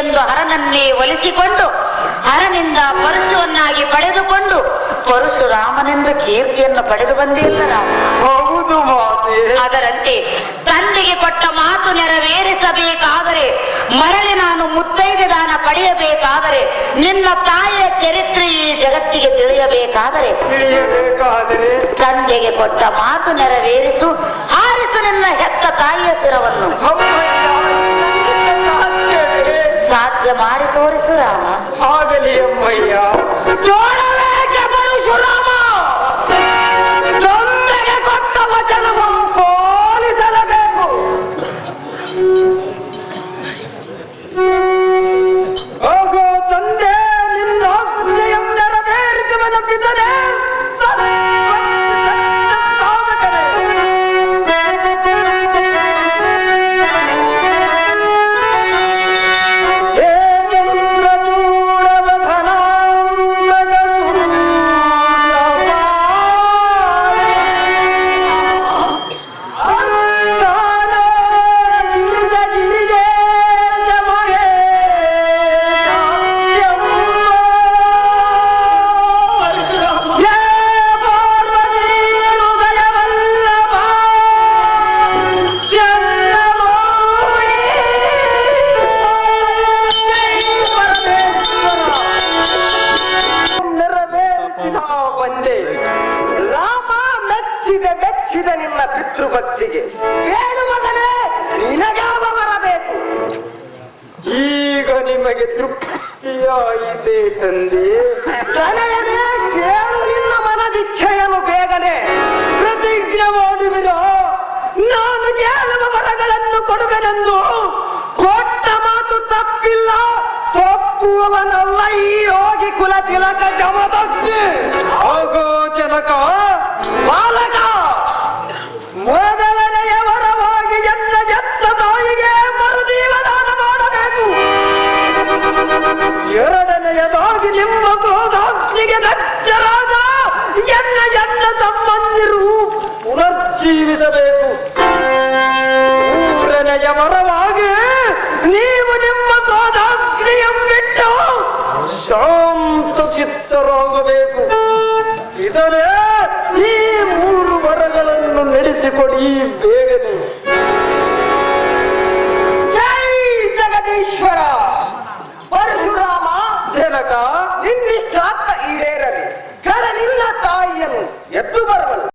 ಎಂದು ಹರನನ್ನೇ ಒಲಿಸಿಕೊಂಡು ಹರನಿಂದ ಪರಶುವನ್ನಾಗಿ ಪಡೆದುಕೊಂಡು ಪರಶುರಾಮನಿಂದ ಕೀರ್ತಿಯನ್ನು ಪಡೆದು ಬಂದಿಲ್ಲ ಹೌದು ಮಾತೆ. ಅದರಂತೆ ತಂದೆಗೆ ಕೊಟ್ಟ ಮಾತು ನೆರವೇರಿಸಬೇಕಾದರೆ ಮರಳಿ ನಾನು ಮುತ್ತೈದೆ ದಾನ ಪಡೆಯಬೇಕಾದರೆ ನಿನ್ನ ತಾಯಿಯ ಚರಿತ್ರೆ ಈ ಜಗತ್ತಿಗೆ ತಿಳಿಯಬೇಕಾದರೆ ತಂದೆಗೆ ಕೊಟ್ಟ ಮಾತು ನೆರವೇರಿಸು ಹಾರಿಸು ನಿನ್ನ ಹೆತ್ತ ತಾಯಿಯ ಶಿರವನ್ನು. ಮಾಡಿ ತೋರಿಸು ರಾಮ ಆಗಲಿ ಅಮ್ಮಯ್ಯ ಜೋಡಬೇಕೆ ಮೆಚ್ಚಿದ ಮೆಚ್ಚಿದ ನಿಮ್ಮ ಪಿತೃಭಕ್ತಿಗೆ ಹೇಳು ಮಗನೇ ನಿನಗಾವ ಬರಬೇಕು? ಈಗ ನಿಮಗೆ ತೃಪ್ತಿಯಾಯಿತೆ ತಂದೆ. ತಲೆಯದೇ ಕೇಳು ನಿನ್ನ ಮನದಿಚ್ಛೆಯನ್ನು ಬೇಗನೆ. ಪ್ರತಿಜ್ಞೆ ಮಾಡುವಿರೋ ನಾನು ಕೇಳುವ ವರಗಳನ್ನು ಕೊಡುವೆನೆಂದು. ಕೊಟ್ಟ ಮಾತು ತಪ್ಪಿಲ್ಲ. ತಪ್ಪುವವನಲ್ಲ ಈ ಯೋಗಿ ಕುಲ ತಿಲಕ ಜಮದಗ್ನಿ ಆಗೋ ಜನಕ ಬಾಲಕ ಎರಡನೆಯದಾಗಿ ನಿಮ್ಮ ಕ್ರೋಧಾಗ್ನಿಗೆ ದಚ್ಚರಾದ ಎನ್ನ ಎನ್ನ ಸಂಬಂಧಿರು ಪುನರ್ಜೀವಿಸಬೇಕು. ಮೂರನೆಯ ಮರವಾಗಿ ನೀವು ನಿಮ್ಮ ಕ್ರೋಧಾಗ್ನಿಯಂ ಬಿಟ್ಟು ಶಾಂತ ಚಿತ್ತರಾಗಬೇಕು ಇದರೇ ಈ ಮೂರು ವರಗಳನ್ನು ನಡೆಸಿಕೊಡಿ ಜನಕ ನಿನ್ನಿಷ್ಟಾರ್ಥ ಈಡೇರಲಿ ನಿನ್ನ ತಾಯಿಯನ್ನು ಎದ್ದು ಬರ